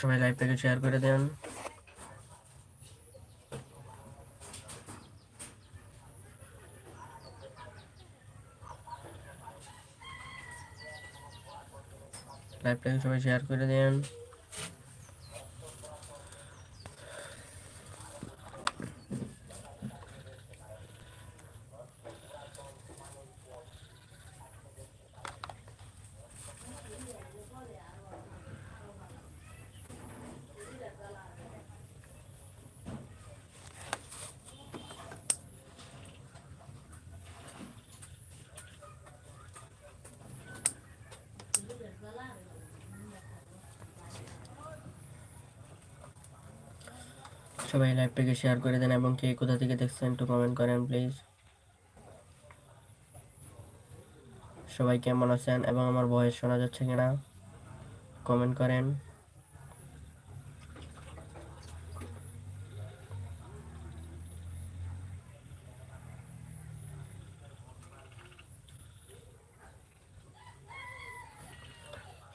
সবাই লাইভটাকে শেয়ার করে দেন। লাইভটাকে সবাই শেয়ার করে দেন। সবাই লাইভটাকে শেয়ার করে দেন এবং কে কোথা থেকে দেখছেন একটু কমেন্ট করেন প্লিজ সবাই কেমন আছেন এবং আমার ভয়েস শোনা যাচ্ছে কিনা? কমেন্ট করেন।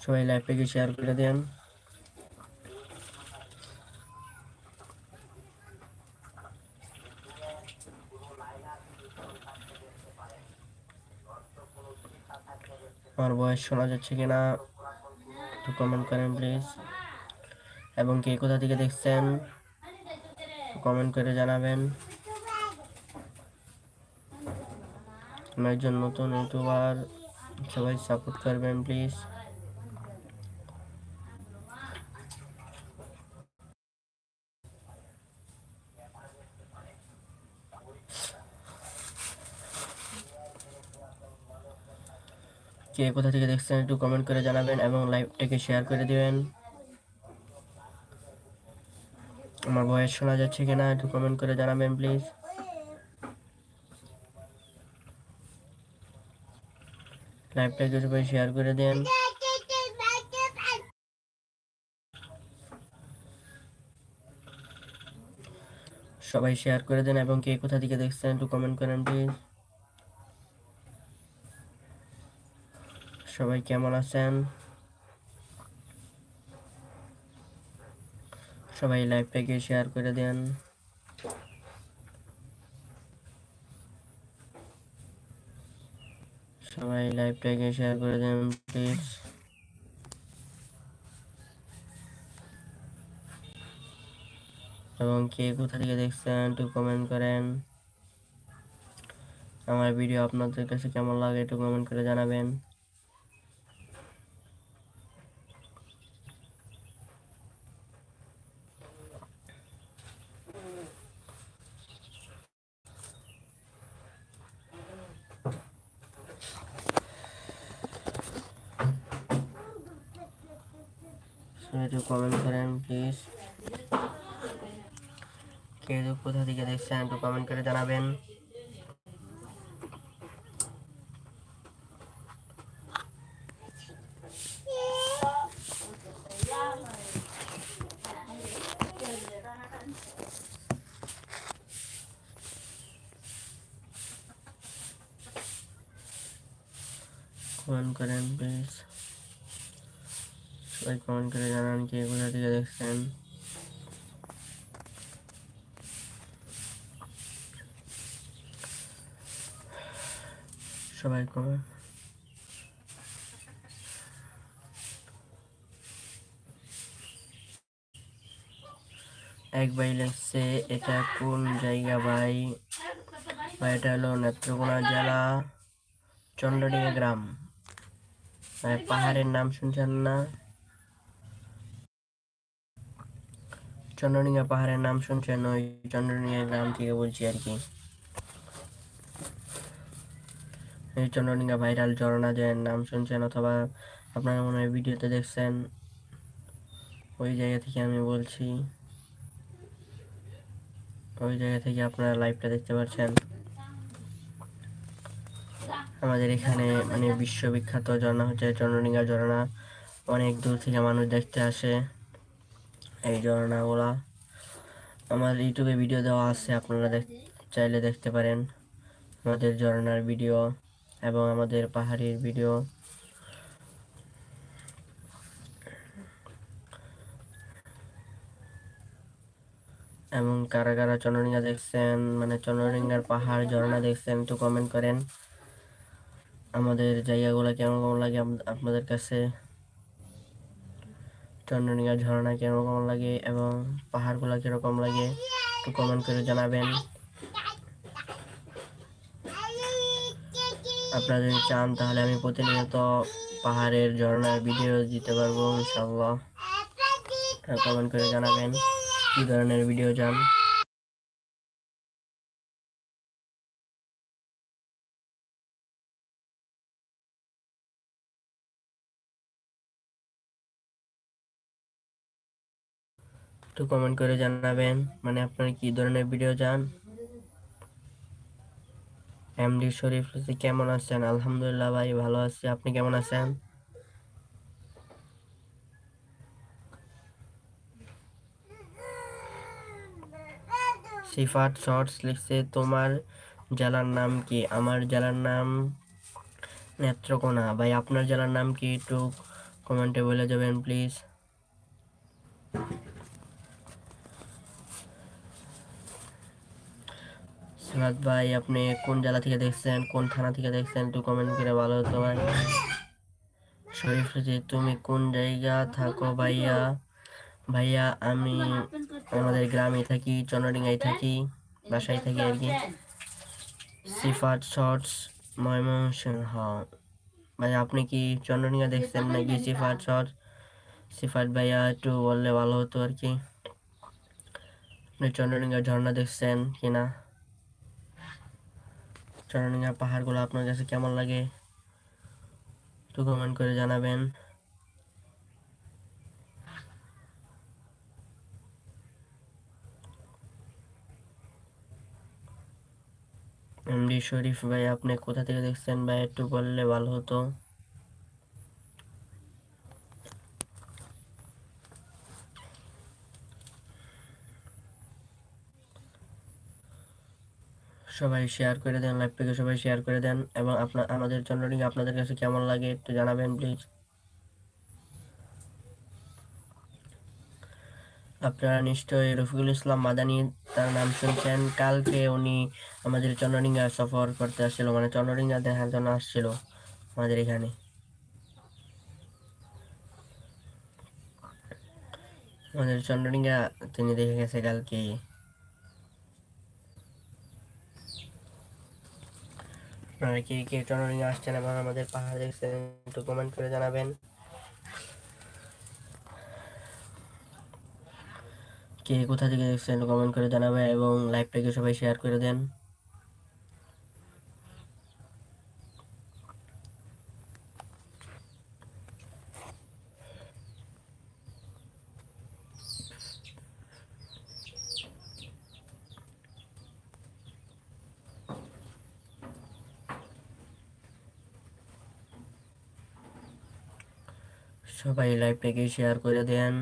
সবাই লাইভটাকে শেয়ার করে দেন। আমার বয়স শোনা যাচ্ছে কি না একটু কমেন্ট করেন প্লিজ এবং কে কোথা থেকে দেখছেন কমেন্ট করে জানাবেন। আমি একজন নতুন ইউটিউবার সবাই সাপোর্ট করবেন প্লিজ কে কোথা থেকে দেখছেন একটু কমেন্ট করে জানাবেন এবং লাইভটাকে শেয়ার করে দিবেন। আমার ভয়েস শোনা যাচ্ছে কিনা একটু কমেন্ট করে জানাবেন প্লিজ লাইভটাকে সবাই শেয়ার করে দেন। সবাই শেয়ার করে দেন এবং কে কোথা থেকে দেখছেন একটু কমেন্ট করেন প্লিজ সবাই কেমন আছেন? সবাই লাইভটাকে শেয়ার করে দেন। সবাই লাইভটাকে শেয়ার করে দেন প্লিজ এবং কে কোথা থেকে দেখছেন, একটু কমেন্ট করেন। আমার ভিডিও আপনাদের কাছে কেমন লাগে, একটু কমেন্ট করে জানাবেন। একটু কমেন্ট করেন প্লিজ কে কোথা থেকে দেখছেন একটু কমেন্ট করে জানাবেন কমেন্ট করেন প্লিজ সবাই কমেন্ট করে জানান কে কোথা থেকে দেখছেন। সবাই কমেন্ট এক ভাই লিখছে এটা কোন জায়গা ভাই? বা এটা হলো নেত্রকোনা জেলা চন্ডডিয়া গ্রাম। ভাই, পাহাড়ের নাম শুনছেন না? চন্দ্রনিয়া পাহাড়ের নাম শুনছেন, ওই চন্দ্রনিয়া গ্রাম থেকে বলছি আর কি। এই চন্দ্রনিয়া ভাইরাল ঝর্ণা জয়ের নাম শুনছেন অথবা আপনারা মনে হয় ভিডিওতে দেখছেন, ওই জায়গা থেকে আমি বলছি। ওই জায়গা থেকে আপনারা লাইভটা দেখতে পাচ্ছেন। আমাদের এখানে মানে বিশ্ববিখ্যাত ঝর্ণা হচ্ছে চন্দ্রনিঙ্গা ঝর্ণা। অনেক দূর থেকে মানুষ দেখতে আসে। এই ঝর্ণাগুলা আমার ইউটিউবে ভিডিও দেওয়া আছে, আপনারা দেখ চাইলে দেখতে পারেন। আমাদের ঝর্ণার ভিডিও এবং আমাদের পাহাড়ির ভিডিও এবং কারা কারা চন্দ্রডিঙ্গা দেখছেন মানে চন্দ্রডিঙ্গার পাহাড়, ঝর্ণা দেখছেন, একটু কমেন্ট করেন। আমাদের জায়গাগুলো কেমন কেমন লাগে আপ- আপনাদের কাছে? চন্দ্রডিঙ্গা ঝর্ণা কেমন লাগে এবং পাহাড়গুলো কীরকম লাগে একটু কমেন্ট করে জানাবেন। আপনারা যদি চান তাহলে আমি প্রতিনিয়ত পাহাড়ের ঝর্ণার ভিডিও দিতে পারব ইনশাল্লাহ কমেন্ট করে জানাবেন কী ধরনের ভিডিও চান। একটু কমেন্ট করে জানাবেন। মানে আপনারা কি ধরনের ভিডিও চান? এমডি শরীফ কেমন আছেন? আলহামদুলিল্লাহ ভাই, ভালো আছি। আপনি কেমন আছেন? সিফাত শর্টস লিখছে, তোমার জেলার নাম কি? আমার জেলার নাম নেত্রকোনা। ভাই, আপনার জেলার নাম কি একটু কমেন্টে বলে যাবেন প্লিজ সিফাত ভাই, আপনি কোন জেলা থেকে দেখছেন, কোন থানা থেকে দেখছেন, একটু কমেন্ট করে ভালো হতো ভাই শরীফ তুমি কোন জায়গা থাকো ভাইয়া? ভাইয়া, আমি আমাদের গ্রামে থাকি, চন্দ্রডিঙ্গায় থাকি, বাসায় থাকি আর কি। সিফাত শর্টস, ময়মনসিংহ। ভাই, আপনি কি চন্দ্রডিঙ্গা দেখছেন নাকি সিফাত শর্টস? সিফাত ভাইয়া, একটু বললে ভালো হতো আর কি। আপনি চন্দ্রডিঙ্গা ঝর্ণা দেখছেন কিনা? চন্দ্রডিঙ্গা পাহাড়গুলো আপনার কাছে কেমন লাগে? একটু কমেন্ট করে জানাবেন। এমডি শরীফ ভাই, আপনি কোথা থেকে দেখছেন ভাই? একটু বললে ভালো হতো। সবাই শেয়ার করে দেন লাইভটাকে সবাই শেয়ার করে দেন এবং আপনার আমাদের চন্দ্রডিং আপনাদের কাছে কেমন লাগে একটু জানাবেন প্লিজ আপনারা নিশ্চয়ই রফিকুল ইসলাম মাদানি, তার নাম শুনছেন। কালকে উনি আমাদের চন্দ্রডিঙ্গা সফর করতে আসছিল মানে চন্দ্রডিঙ্গা দেখার জন্য আসছিল আমাদের এখানে। আমাদের চন্দ্রডিঙ্গা তিনি দেখে গেছে কালকে। আপনারা কি কে নিয়ে আসছেন এবং আমাদের পাহাড় দেখছেন একটু কমেন্ট করে জানাবেন। কে কোথা থেকে দেখছেন কমেন্ট করে জানাবেন এবং লাইভটাকে সবাই শেয়ার করে দেন। সবাই লাইভটাকে শেয়ার করে দেন।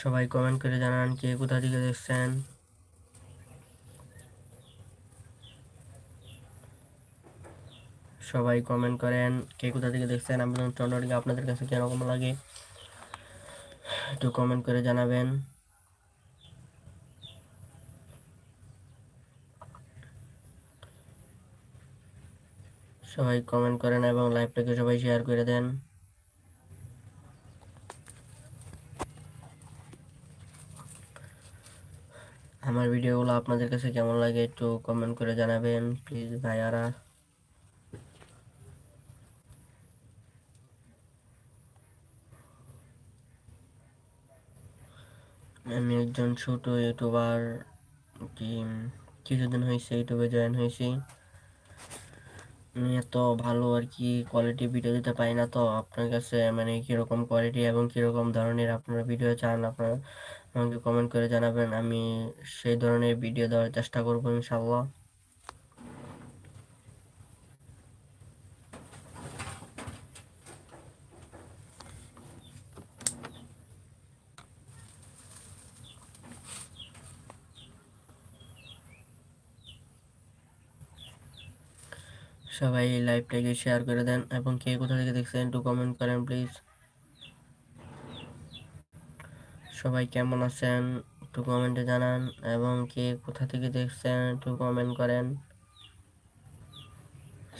সবাই কমেন্ট করে জানান কে কোথা থেকে দেখছেন। সবাই কমেন্ট করেন কে কোথা থেকে দেখছেন আপনার চন্দ্রটিকে আপনাদের কাছে কীরকম লাগে, একটু কমেন্ট করে জানাবেন। সবাই কমেন্ট করেন এবং লাইভটাকে সবাই শেয়ার করে দেন। আমার ভিডিওগুলো আপনাদের কাছে কেমন লাগে একটু কমেন্ট করে জানাবেন প্লিজ ভাইয়ারা। আমি একজন ছোট ইউটিউবার কি কিছুদিন হয়েছে, ইউটিউবে জয়েন হয়েছি। এত ভালো আর কি কোয়ালিটি ভিডিও দিতে পারি না তো। আপনার কাছে মানে কীরকম কোয়ালিটি এবং কীরকম ধরনের আপনারা ভিডিও চান আপনারা আমাকে কমেন্ট করে জানাবেন। আমি সেই ধরনের ভিডিও দেওয়ার চেষ্টা করব ইনশাল্লাহ সবাই এই লাইভটাকে শেয়ার করে দেন এবং কে কোথা থেকে দেখছেন একটু কমেন্ট করেন প্লিজ সবাই কেমন আছেন একটু কমেন্টে জানান এবং কে কোথা থেকে দেখছেন একটু কমেন্ট করেন।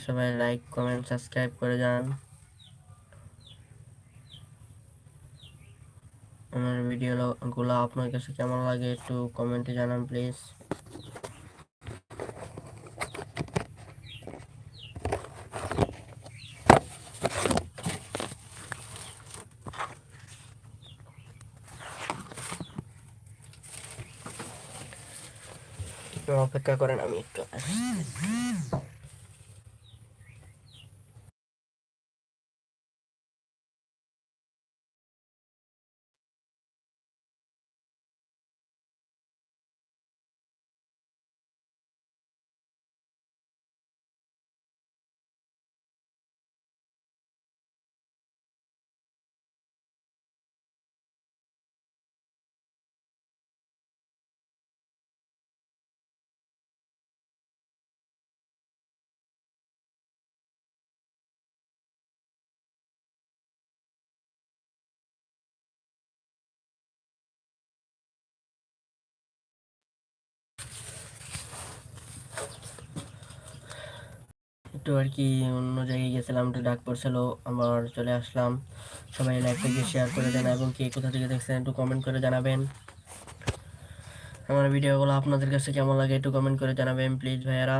সবাই লাইক কমেন্ট সাবস্ক্রাইব করে যান। আমার ভিডিওগুলো আপনার কাছে কেমন লাগে একটু কমেন্টে জানান প্লিজ অপেক্ষা করেন আমি একটু একটু আর কি অন্য জায়গায় গেছিলাম, একটু ডাক পড়ছিল, আবার চলে আসলাম। সবাই লাইভটাকে শেয়ার করে দেন এবং কে কোথা থেকে দেখছেন একটু কমেন্ট করে জানাবেন। আমার ভিডিওগুলো আপনাদের কাছে কেমন লাগে একটু কমেন্ট করে জানাবেন প্লিজ ভাইয়ারা।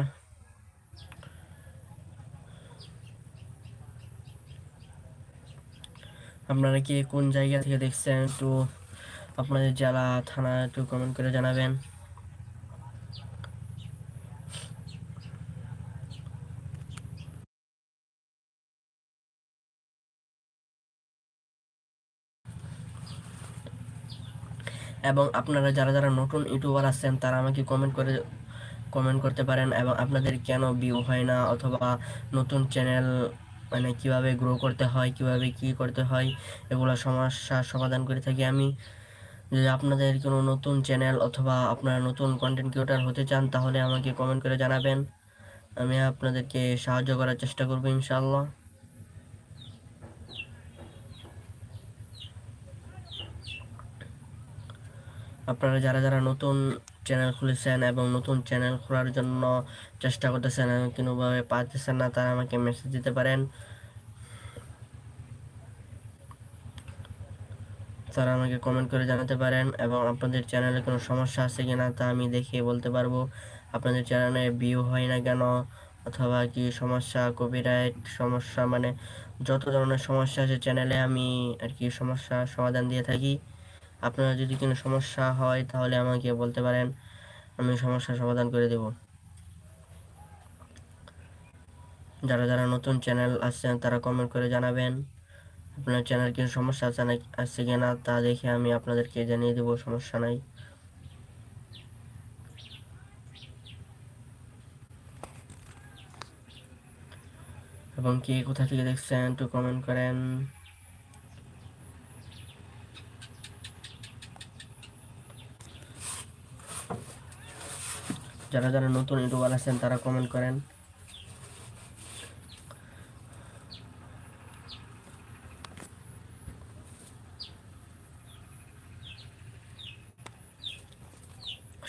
আপনারা কি কোন জায়গা থেকে দেখছেন একটু আপনাদের জেলা, থানা একটু কমেন্ট করে জানাবেন। এবং আপনারা যারা যারা নতুন ইউটিউবার আছেন তারা আমাকে কমেন্ট করে কমেন্ট করতে পারেন এবং আপনাদের কেন ভিউ হয় না অথবা নতুন চ্যানেল মানে কীভাবে গ্রো করতে হয়, কীভাবে কি করতে হয়, এগুলো সমস্যার সমাধান করে থাকি আমি। যদি আপনাদের কোনো নতুন চ্যানেল অথবা আপনারা নতুন কন্টেন্ট ক্রিয়েটার হতে চান, তাহলে আমাকে কমেন্ট করে জানাবেন। আমি আপনাদেরকে সাহায্য করার চেষ্টা করব, ইনশাআল্লাহ। আপনারা যারা যারা নতুন চ্যানেল খুলেছেন এবং নতুন চ্যানেল খোলার জন্য চেষ্টা করতেছেন এবং কোনোভাবে পাচ্ছেন না, তারা আমাকে মেসেজ দিতে পারেন। তারা আমাকে কমেন্ট করে জানাতে পারেন এবং আপনাদের চ্যানেলে কোনো সমস্যা আছে কি না তা আমি দেখে বলতে পারব। আপনাদের চ্যানেলে ভিউ হয় না কেন? অথবা কি সমস্যা কপিরাইট সমস্যা মানে যত ধরনের সমস্যা আছে চ্যানেলে আমি আর কি সমস্যা সমাধান দিয়ে থাকি। আপনার যদি কোনো সমস্যা হয়, তাহলে আমাকে বলতে পারেন। আমি সমস্যার সমাধান করে দেব। যারা যারা নতুন চ্যানেল আসছেন, তারা কমেন্ট করে জানাবেন। আপনার চ্যানেল কিছু সমস্যা আছে না আছে কিনা তা দেখে আমি আপনাদেরকে জানিয়ে দেব, সমস্যা নাই। এবং কে কোথা থেকে দেখছেন, একটু কমেন্ট করেন। যারা যারা নতুন ইউটিউবার আছেন, তারা কমেন্ট করেন।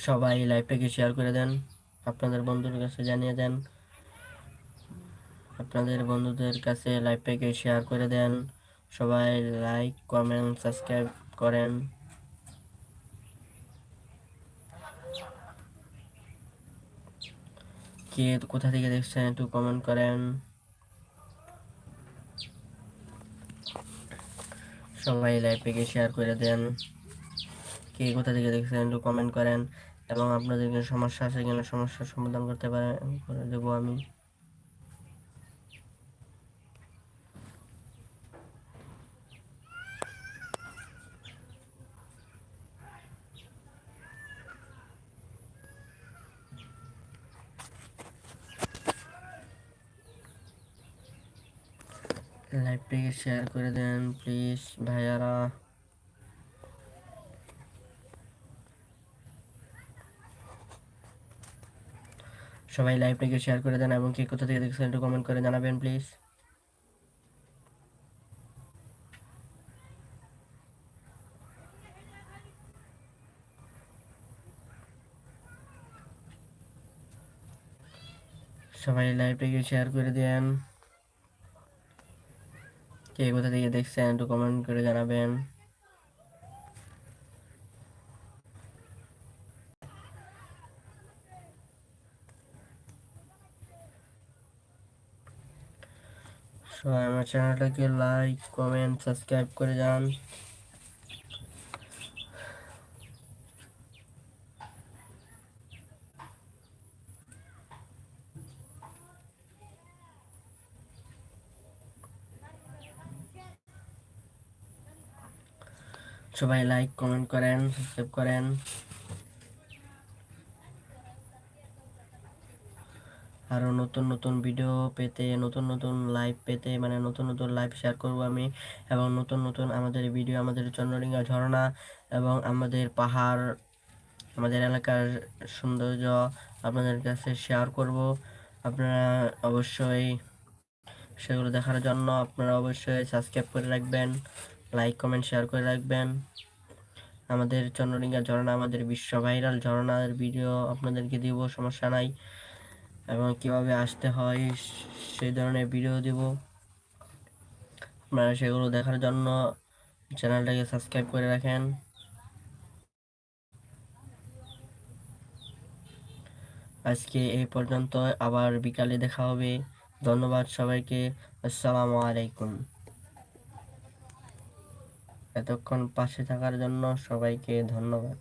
সবাই লাইভটাকে শেয়ার করে দেন, আপনাদের বন্ধুর কাছে জানিয়ে দেন, আপনাদের বন্ধুদের কাছে লাইভটাকে শেয়ার করে দেন, সবাই লাইক কমেন্ট সাবস্ক্রাইব করেন। কে কোথা থেকে দেখছেন একটু কমেন্ট করেন। সবাই লাইভে শেয়ার করে দেন। কে কোথা থেকে দেখছেন একটু কমেন্ট করেন। এবং আপনাদের সমস্যা আছে কিনা, সমস্যার সমাধান করতে পারেন, করে দেবো আমি। শেয়ার করে দেন প্লিজ ভাইয়ারা। সবাই লাইভটাকে শেয়ার করে দেন এবং কে কোথা থেকে দেখছেন একটু কমেন্ট করে জানাবেন প্লিজ সবাই লাইভটাকে শেয়ার করে দেন। কে কোথা থেকে দেখছেন, একটু কমেন্ট করে জানাবেন। আমার চ্যানেলটাকে লাইক কমেন্ট সাবস্ক্রাইব করে যান। সবাই লাইক কমেন্ট করেন সাবস্ক্রাইব করেন। আরও নতুন নতুন ভিডিও পেতে, নতুন নতুন লাইভ পেতে মানে নতুন নতুন লাইভ শেয়ার করব আমি। এবং নতুন নতুন আমাদের ভিডিও আমাদের চন্দ্রডিঙ্গা ঝর্ণা এবং আমাদের পাহাড়, আমাদের এলাকার সৌন্দর্য আপনাদের কাছে শেয়ার করব। আপনারা অবশ্যই সেগুলো দেখার জন্য আপনারা অবশ্যই সাবস্ক্রাইব করে রাখবেন। লাইক কমেন্ট শেয়ার করে রাখবেন। আমাদের চন্দ্রডিঙ্গা ঝর্ণা, আমাদের বিশ্ব ভাইরাল ঝর্ণার ভিডিও আপনাদেরকে দিব, সমস্যা নাই। এবং কীভাবে আসতে হয়, সেই ধরনের ভিডিও দিব। আপনারা সেগুলো দেখার জন্য চ্যানেলটাকে সাবস্ক্রাইব করে রাখেন। আজকে এই পর্যন্ত, আবার বিকালে দেখা হবে। ধন্যবাদ সবাইকে। আসসালামু আলাইকুম। এতক্ষণ পাশে থাকার জন্য সবাইকে ধন্যবাদ।